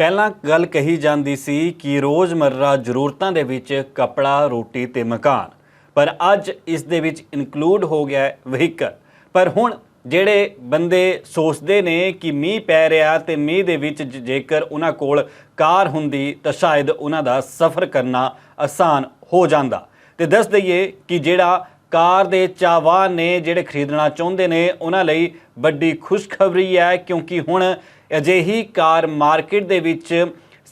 ਪਹਿਲਾਂ ਗੱਲ ਕਹੀ ਜਾਂਦੀ ਸੀ ਕਿ ਰੋਜ਼ਮਰਰਾ ਜ਼ਰੂਰਤਾਂ ਦੇ ਵਿੱਚ ਕਪੜਾ, ਰੋਟੀ ਤੇ ਮਕਾਨ। ਪਰ ਅੱਜ ਇਸ ਦੇ ਵਿੱਚ ਇਨਕਲੂਡ ਹੋ ਗਿਆ ਹੈ ਵਹੀਕਲ ਪਰ ਹੁਣ ਜਿਹੜੇ ਬੰਦੇ ਸੋਚਦੇ ਨੇ ਕਿ ਮੀਂਹ ਪੈ ਰਿਹਾ ਤੇ ਮੀਂਹ ਦੇ ਵਿੱਚ ਜੇਕਰ ਉਹਨਾਂ ਕੋਲ ਕਾਰ ਹੁੰਦੀ ਤਾਂ ਸ਼ਾਇਦ ਉਹਨਾਂ ਦਾ ਸਫ਼ਰ ਕਰਨਾ ਆਸਾਨ ਹੋ ਜਾਂਦਾ। ਤੇ ਦੱਸ ਦਈਏ ਕਿ ਜਿਹੜਾ ਕਾਰ ਦੇ ਚਾਹਵਾਨ ਨੇ ਜਿਹੜੇ ਖਰੀਦਣਾ ਚਾਹੁੰਦੇ ਨੇ, ਉਹਨਾਂ ਲਈ ਵੱਡੀ ਖੁਸ਼ਖਬਰੀ ਹੈ, ਕਿਉਂਕਿ ਹੁਣ ਅਜਿਹੀ ਕਾਰ ਮਾਰਕੀਟ ਦੇ ਵਿੱਚ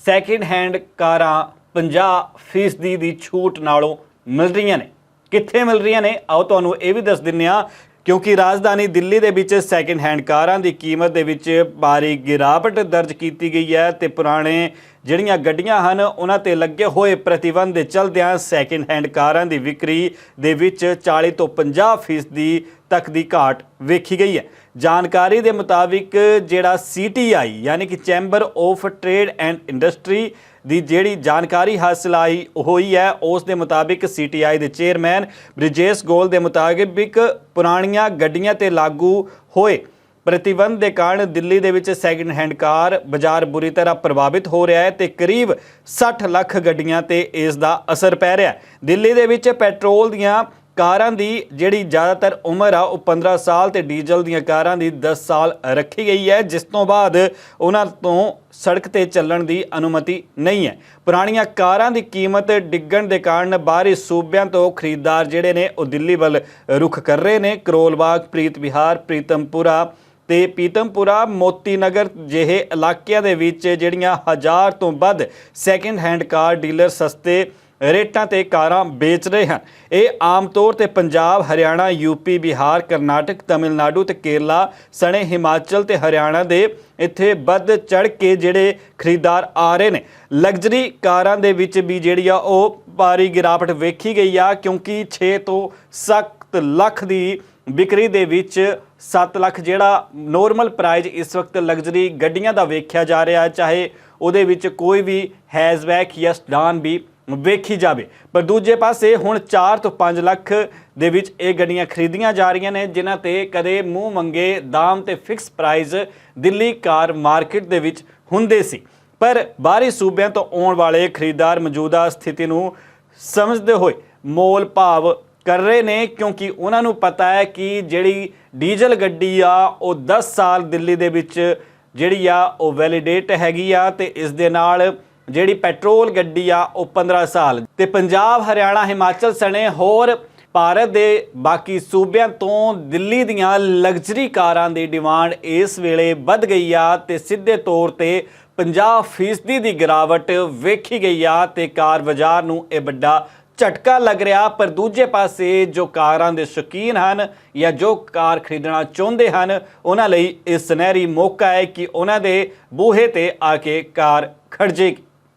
ਸੈਕਿੰਡ ਹੈਂਡ ਕਾਰਾਂ 50% ਦੀ ਛੂਟ ਨਾਲੋਂ ਮਿਲ ਰਹੀਆਂ ਨੇ। ਕਿੱਥੇ ਮਿਲ ਰਹੀਆਂ ਨੇ? ਆਓ ਤੁਹਾਨੂੰ ਇਹ ਵੀ ਦੱਸ ਦਿੰਨੇ ਆ ਕਿਉਂਕਿ ਰਾਜਧਾਨੀ ਦਿੱਲੀ ਦੇ ਵਿੱਚ ਸੈਕਿੰਡ ਹੈਂਡ ਕਾਰਾਂ ਦੀ ਕੀਮਤ ਦੇ ਵਿੱਚ ਭਾਰੀ ਗਿਰਾਵਟ ਦਰਜ ਕੀਤੀ ਗਈ ਹੈ ਤੇ ਪੁਰਾਣੇ ਜਿਹੜੀਆਂ ਗੱਡੀਆਂ ਹਨ, ਉਹਨਾਂ ਤੇ ਲੱਗੇ ਹੋਏ ਪ੍ਰਤੀਬੰਧ ਦੇ ਚਲਦਿਆਂ ਸੈਕਿੰਡ ਹੈਂਡ ਕਾਰਾਂ ਦੀ ਵਿਕਰੀ ਦੇ ਵਿੱਚ 40 ਤੋਂ 50% ਦੀ ਤੱਕ ਦੀ ਘਾਟ ਵੇਖੀ ਗਈ ਹੈ। ਜਾਣਕਾਰੀ ਦੇ ਮੁਤਾਬਿਕ ਜਿਹੜਾ CTI ਯਾਨੀ ਕਿ chamber of trade and industry ਦੀ ਜਿਹੜੀ ਜਾਣਕਾਰੀ ਹਾਸਲ ਆਈ ਹੋਈ ਹੈ। ਉਸ ਦੇ ਮੁਤਾਬਿਕ CTI ਦੇ ਚੇਅਰਮੈਨ ਬ੍ਰਿਜੇਸ਼ ਗੋਲ ਦੇ ਮੁਤਾਬਿਕ ਪੁਰਾਣੀਆਂ ਗੱਡੀਆਂ ਤੇ ਲਾਗੂ ਹੋਏ ਪ੍ਰਤੀਬੰਧ ਦੇ ਕਾਰਨ ਦਿੱਲੀ ਦੇ ਵਿੱਚ ਸੈਕਿੰਡ ਹੈਂਡ ਕਾਰ ਬਾਜ਼ਾਰ ਬੁਰੀ ਤਰ੍ਹਾਂ ਪ੍ਰਭਾਵਿਤ ਹੋ ਰਿਹਾ ਹੈ ਤੇ ਕਰੀਬ 60 ਲੱਖ ਗੱਡੀਆਂ ਤੇ ਇਸ ਦਾ ਅਸਰ ਪੈ ਰਿਹਾ ਹੈ। ਦਿੱਲੀ ਦੇ ਵਿੱਚ ਪੈਟਰੋਲ ਦੀਆਂ ਕਾਰਾਂ ਦੀ ਜਿਹੜੀ ਜ਼ਿਆਦਾਤਰ ਉਮਰ ਆ, ਉਹ 15 ਸਾਲ ਤੇ ਡੀਜ਼ਲ ਦੀਆਂ ਕਾਰਾਂ ਦੀ 10 ਸਾਲ ਰੱਖੀ ਗਈ ਹੈ, ਜਿਸ ਤੋਂ ਬਾਅਦ ਉਹਨਾਂ ਤੋਂ ਸੜਕ ਤੇ ਚੱਲਣ ਦੀ ਅਨੁਮਤੀ ਨਹੀਂ ਹੈ। ਪੁਰਾਣੀਆਂ ਕਾਰਾਂ ਦੀ ਕੀਮਤ ਡਿੱਗਣ ਦੇ ਕਾਰਨ ਬਾਹਰੀ ਸੂਬਿਆਂ ਤੋਂ ਖਰੀਦਦਾਰ ਜਿਹੜੇ ਨੇ, ਉਹ ਦਿੱਲੀ ਵੱਲ ਰੁਖ ਕਰ ਰਹੇ ਨੇ। ਕਰੋਲਬਾਗ ਪ੍ਰੀਤ ਵਿਹਾਰ ਪ੍ਰੀਤਮਪੁਰਾ ਤੇ ਪੀਤਮਪੁਰਾ ਮੋਤੀ ਨਗਰ ਜਿਹੇ ਇਲਾਕਿਆਂ ਦੇ ਵਿੱਚ ਜਿਹੜੀਆਂ ਹਜ਼ਾਰ ਤੋਂ ਵੱਧ ਸੈਕਿੰਡ ਹੈਂਡ ਕਾਰ ਡੀਲਰ ਸਸਤੇ ਰੇਟਾਂ ਤੇ ਕਾਰਾਂ ਵੇਚ ਰਹੇ ਹਨ। ਇਹ ਆਮ ਤੌਰ ਤੇ ਪੰਜਾਬ, ਹਰਿਆਣਾ ਯੂਪੀ ਬਿਹਾਰ, ਕਰਨਾਟਕ, ਤਮਿਲਨਾਡੂ ਤੇ ਕੇਰਲਾ, ਸਣੇ ਹਿਮਾਚਲ ਤੇ ਹਰਿਆਣਾ ਦੇ ਇੱਥੇ ਵੱਧ ਚੜ ਕੇ ਜਿਹੜੇ ਖਰੀਦਦਾਰ ਆ ਰਹੇ ਨੇ। ਲਗਜ਼ਰੀ ਕਾਰਾਂ ਦੇ ਵਿੱਚ ਵੀ ਜਿਹੜੀ ਆ ਉਹ ਭਾਰੀ ਗਿਰਾਵਟ ਵੇਖੀ ਗਈ ਆ, ਕਿਉਂਕਿ 6 ਤੋਂ 7 ਲੱਖ ਦੀ ਵਿਕਰੀ ਦੇ ਵਿੱਚ 7 ਲੱਖ ਜਿਹੜਾ ਨੋਰਮਲ ਪ੍ਰਾਈਸ ਇਸ ਵਕਤ ਲਗਜ਼ਰੀ ਗੱਡੀਆਂ ਦਾ ਵੇਖਿਆ ਜਾ ਰਿਹਾ ਚਾਹੇ ਉਹਦੇ ਵਿੱਚ ਕੋਈ ਵੀ ਹੈਜ਼ਬੈਕ ਜਾਂ ਸਡਾਨ ਵੀ ਵੇਖੀ ਜਾਵੇ। ਪਰ ਦੂਜੇ ਪਾਸੇ ਹੁਣ 4 ਤੋਂ 5 ਲੱਖ ਦੇ ਵਿੱਚ ਇਹ ਗੱਡੀਆਂ ਖਰੀਦੀਆਂ ਜਾ ਰਹੀਆਂ ਨੇ, ਜਿਨ੍ਹਾਂ ਤੇ ਕਦੇ ਮੂੰਹ ਮੰਗੇ ਦਾਮ ਤੇ fix price Delhi car market ਦੇ ਵਿੱਚ ਹੁੰਦੇ ਸੀ। ਪਰ ਬਾਹਰੀ ਸੂਬਿਆਂ ਤੋਂ ਆਉਣ ਵਾਲੇ ਖਰੀਦਦਾਰ ਮੌਜੂਦਾ ਸਥਿਤੀ ਨੂੰ ਸਮਝਦੇ ਹੋਏ ਮੋਲ ਭਾਵ ਕਰ ਰਹੇ ਨੇ, ਕਿਉਂਕਿ ਉਹਨਾਂ ਨੂੰ ਪਤਾ ਹੈ ਕਿ ਜਿਹੜੀ ਡੀਜ਼ਲ ਗੱਡੀ ਆ, ਉਹ 10 ਸਾਲ ਦਿੱਲੀ ਦੇ ਵਿੱਚ ਜਿਹੜੀ ਆ, ਉਹ ਵੈਲੀਡੇਟ ਹੈਗੀ ਆ ਤੇ ਇਸ ਦੇ ਨਾਲ ਜਿਹੜੀ ਪੈਟਰੋਲ ਗੱਡੀ ਆ, ਉਹ 15 ਸਾਲ। ਤੇ ਪੰਜਾਬ, ਹਰਿਆਣਾ, ਹਿਮਾਚਲ ਸਣੇ ਹੋਰ ਭਾਰਤ ਦੇ ਬਾਕੀ ਸੂਬਿਆਂ ਤੋਂ ਦਿੱਲੀ ਦੀਆਂ ਲਗਜ਼ਰੀ ਕਾਰਾਂ ਦੀ ਡਿਮਾਂਡ ਇਸ ਵੇਲੇ ਵੱਧ ਗਈ ਆ ਤੇ ਸਿੱਧੇ ਤੌਰ ਤੇ 50% ਦੀ ਗਿਰਾਵਟ ਵੇਖੀ ਗਈ ਆ ਤੇ ਕਾਰ ਬਾਜ਼ਾਰ ਨੂੰ ਇਹ ਵੱਡਾ ਝਟਕਾ ਲੱਗ ਰਿਹਾ। ਪਰ ਦੂਜੇ ਪਾਸੇ ਜੋ ਕਾਰਾਂ ਦੇ ਸ਼ੌਕੀਨ ਹਨ ਜਾਂ ਜੋ ਕਾਰ ਖਰੀਦਣਾ ਚਾਹੁੰਦੇ ਹਨ, ਉਹਨਾਂ ਲਈ ਇਹ ਸੁਨਹਿਰੀ ਮੌਕਾ ਹੈ ਕਿ ਉਹਨਾਂ ਦੇ ਬੂਹੇ ਤੇ ਆ ਕੇ ਕਾਰ ਖੜ ਜਾਏਗੀ